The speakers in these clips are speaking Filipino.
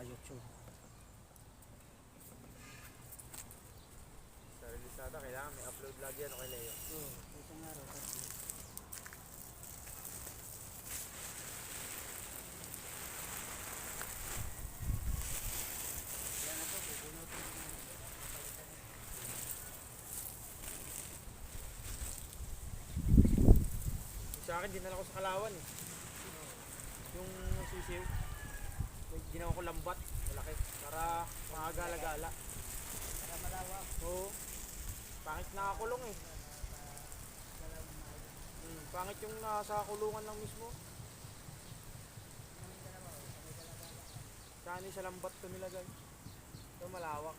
YouTube. Sa Relisada, kailangan may upload lagi ano kay Leo. Oo, isang araw Sa akin, dinala ko sa Kalawan eh. Yung sisiw. Ginawa ko lambat. Malaki. Para makagala-gala. Para malawak. Oo. Pangit nakakulong eh. Hmm, pangit yung nasa kulungan lang mismo. Saan sa lambat to nilagay. Ito malawak.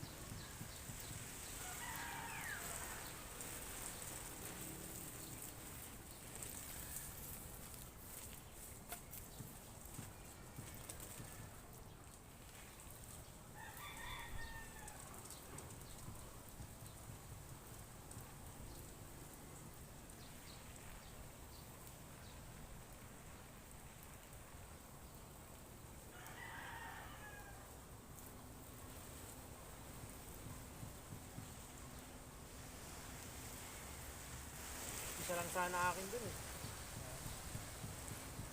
Isa lang sana akin dun eh.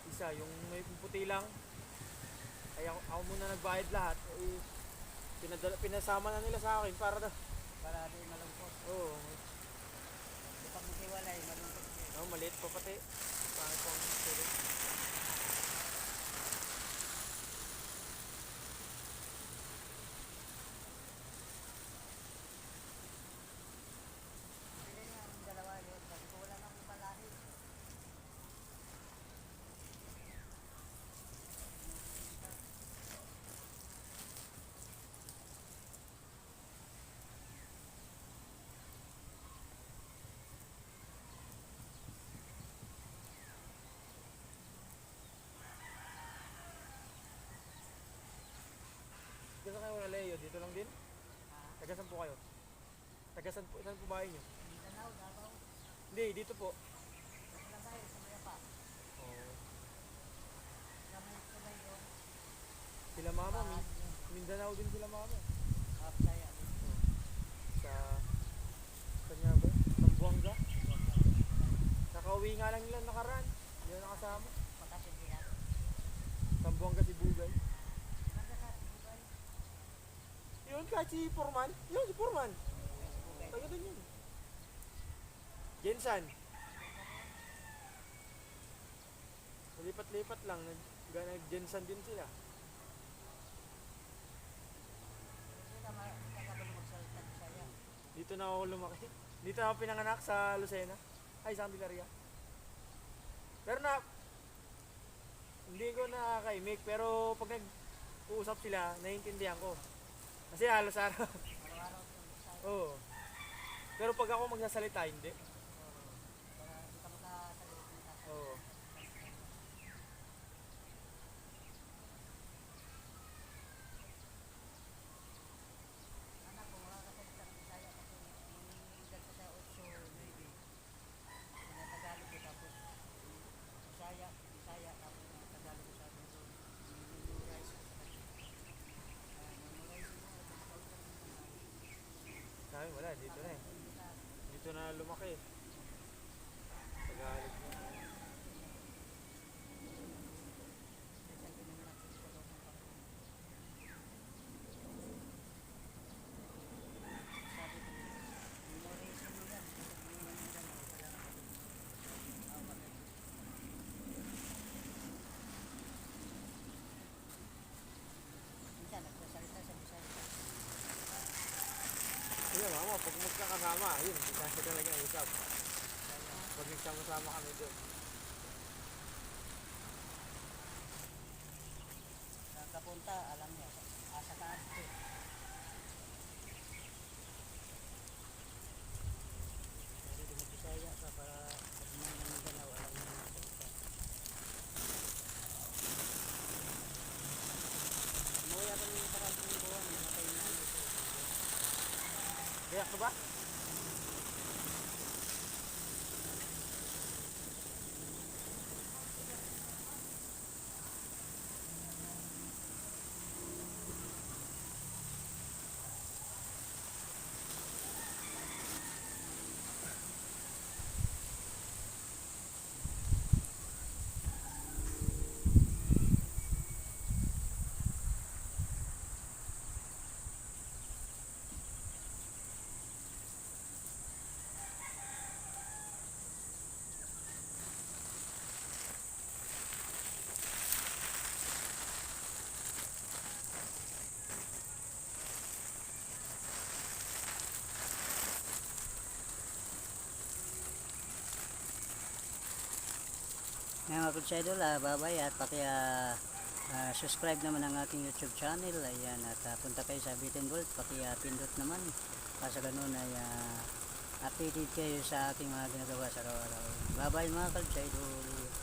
Isa, yung may puti lang. Kaya ako, ako muna nagbayad lahat. Eh, pinadala, pinasama na nila sa akin para na. Para di malungkot. Oo. Kapag maghiwalay, malungkot siya. Oh, maliit pa pati. Pangit po ang sulit. Pili nga ang dalawa yun. Sabi ko wala na akong palahi. Dito kayo na Leo, dito lang din. Ah, Taga saan po kayo? Taga saan po, saan po bahay nyo? Mindanao, Davao. Hindi, dito po. Sa Kalabay, sa Mayapa. Oh. Sa Mayapa yun. Sila mama, min? Mindanao din sila mama. Half Saya. Sa, nga ba? Sambuanga. Nakauwi nga lang nila nakaraan. Hindi na nakasama. Kahit si Forman. Yun, si Bugay. Taga doon yun. Jensan. Lipat-lipat lang. Nag, nag-Jensan din sila. Dito na ako lumaki. Dito na ako pinanganak sa Lucena. Ay, sa Candelaria. Pero na, hindi ko nakakaimik. Pero pag nag-uusap sila, naiintindihan ko. Kasi halos araw. Araw-araw. Oo. Pero pag ako magsasalita, hindi. Para hindi ka makasalita. Oo. Anak, kung wala ka salita ng Bisaya kasi mangingigal ka sa 8, 9. Tinatagalog ko tapos Bisaya, Bisaya, tapos Tagalog ko sa akin so memorize ko sa kanya. Ah, memorize mo, tapos Sa akin, wala. Dito na eh. Dito na lumaki. Tagalog na. Minsan, nagsasalita sa Bisaya. Yun, mama, pag magkakasama, yun, kasi talaga ang usap. Pag nagsama-sama kami doon. Saan ka punta, alam niya. Asa ka ate. Pero di magbisaya ka para pag may nangganaw, alam niya yung salita. Umuwi ako ng parating buwan, namatay na ano ito. Kaya ka ba? Ngayon mga Kalsa Idol, ah, bye-bye at paki ah, ah, subscribe naman ang ating YouTube channel. Ayan, at ah, punta kayo sa Bitin Gold, paki ah, pindot naman. Para sa ganun ay ah, updated kayo sa ating mga ginagawa sa araw-araw. Bye-bye mga Kalsa Idol.